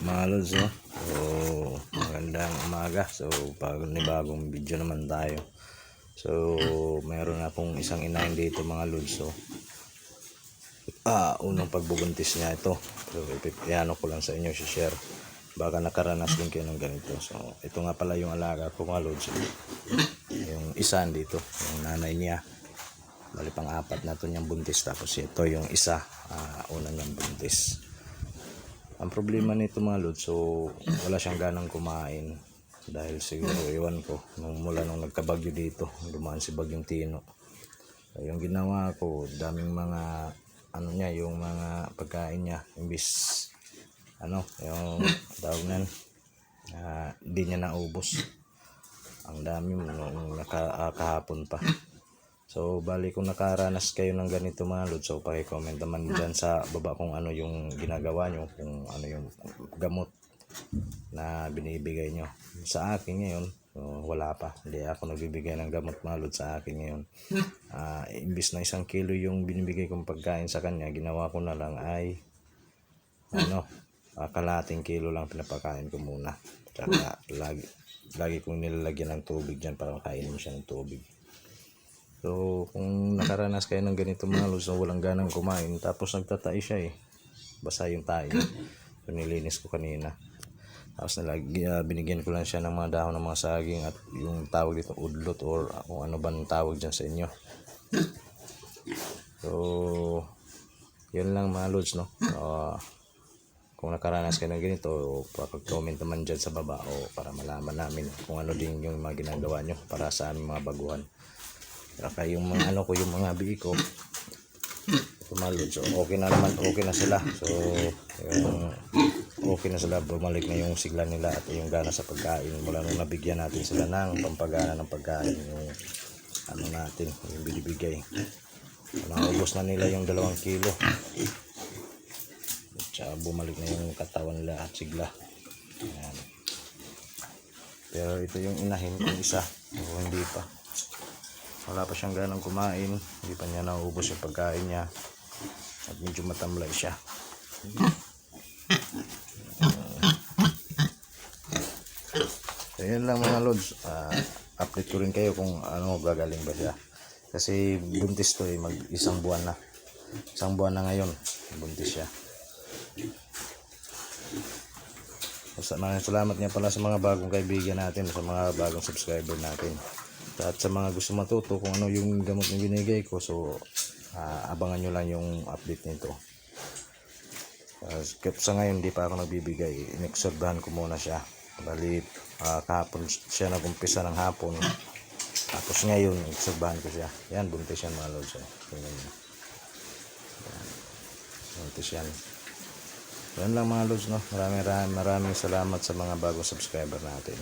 mga lods no? So, magandang umaga. So, bagong video naman tayo. So, meron na pong isang inahin dito mga lods. So, ah, unang pagbubuntis niya ito. So, ipipiano ko lang sa inyo si share. Baka nakaranas din kayo ng ganito. So, ito nga pala yung alaga ko mga lods. Yung isa dito, yung nanay niya. Bali pang apat na to niyang buntis. Tapos ito yung isa, ah, unang niyang buntis. Ang problema nito mga lods, so wala siyang ganang kumain. Dahil siguro, iwan ko, nung mula nung nagkabagyo dito, dumaan si Bagyong Tino. So, yung ginawa ko, daming mga, ano niya, yung mga pagkain niya, imbis, ano, yung tawag nan, ah, hindi niya naubos. Ang dami nung naka, ah, pa. So, bali kung nakaranas kayo ng ganito mga lods, so paki-comment naman dyan sa baba kung ano yung ginagawa nyo, kung ano yung gamot na binibigay nyo. Sa akin ngayon, so, wala pa. Hindi ako nagbibigay ng gamot mga lods sa akin ngayon. Ah, imbis na isang kilo yung binibigay kong pagkain sa kanya, ginawa ko na lang ay ano, ah, kalating kilo lang pinapakain ko muna. Tsaka lagi, lagi kong nilalagyan ng tubig dyan para makainin siya ng tubig. So, kung nakaranas kayo ng ganito mga lods na walang ganang kumain, tapos nagtatay siya eh. Basa yung tayo. So, nilinis ko kanina. Tapos nalagi, ah, binigyan ko lang siya ng mga dahon ng mga saging at yung tawag dito udlot or kung ano ba ang tawag dyan sa inyo. So, yun lang mga lods, no? Ah, kung nakaranas kayo ng ganito, pakag-comment naman dyan sa baba o para malaman namin kung ano din yung mga ginagawa nyo para sa aming mga baguhan. Saka yung mga ano ko, yung mga bigi ko, tumalod. So, okay na naman, okay na sila. So, yung, okay na sila, bumalik na yung sigla nila at yung gana sa pagkain. Mula nung nabigyan natin sila ng pampagana ng pagkain, yung ano natin, yung binibigay. Naubos na nila yung dalawang kilo. Tsaka bumalik na yung katawan nila at sigla. Ayan. Pero ito yung inahin kong isa. O hindi pa. Wala pa siyang ganang kumain. Hindi pa niya naubos yung pagkain niya. At medyo matamlay siya. So, yun lang mga lods. Ah, update ko rin kayo kung ano gagaling ba siya. Kasi buntis to eh, mag isang buwan na. Isang buwan na ngayon, buntis siya. So, maraming salamat nga pala sa mga bagong kaibigan natin, sa mga bagong subscriber natin. At sa mga gusto matuto kung ano yung gamot na binigay ko, so ah, abangan nyo lang yung update nito. Uh, sa ngayon, hindi pa ako nagbibigay. Inexorbahan ko muna siya. Bali, ah, kahapon siya nagumpisa ng hapon. Tapos ngayon, inexorbahan ko siya. Yan, buntis yan mga lods. eh. Tingnan nyo. Yan. Buntis yan. Yan lang mga lods, no? Maraming, maraming salamat sa mga bagong subscriber natin.